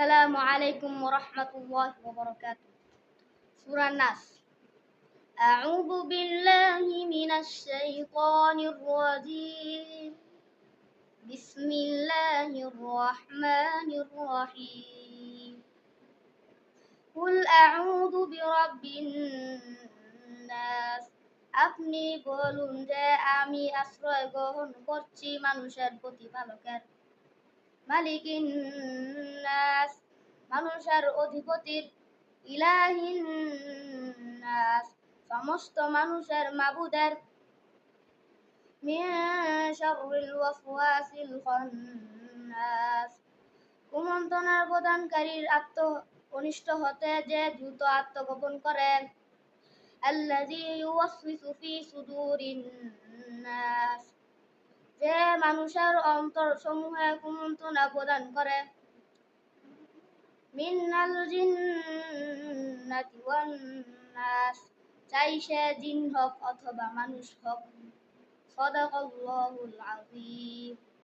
السلام عليكم ورحمة الله وبركاته سورة الناس أعوذ بالله من الشيطان الرجيم بسم الله الرحمن الرحيم قل أعوذ برب الناس আপনি বলুন যে আমি আশ্রয় গ্রহণ করছি মানুষের প্রতিপালকের মালিকিন নাস, মানুষের অধিপতির ইলাহিন নাস, সমস্ত মানুষের মাবুদের। কুমন্ত্রণার প্রদানকারীর আত্ম অনিষ্ট হতে যে দ্রুত আত্মগোপন করেন। আল্লাযী ইউওয়াসওয়িসু ফি যে মানুষের অন্তর সমূহে কুমন্ত্রণা প্রদান করে। মিন্নাল জিন্নাতি ওয়ান নাস চাই সে জিন হোক অথবা মানুষ হোক। সদাকাল্লাহুল আযীম।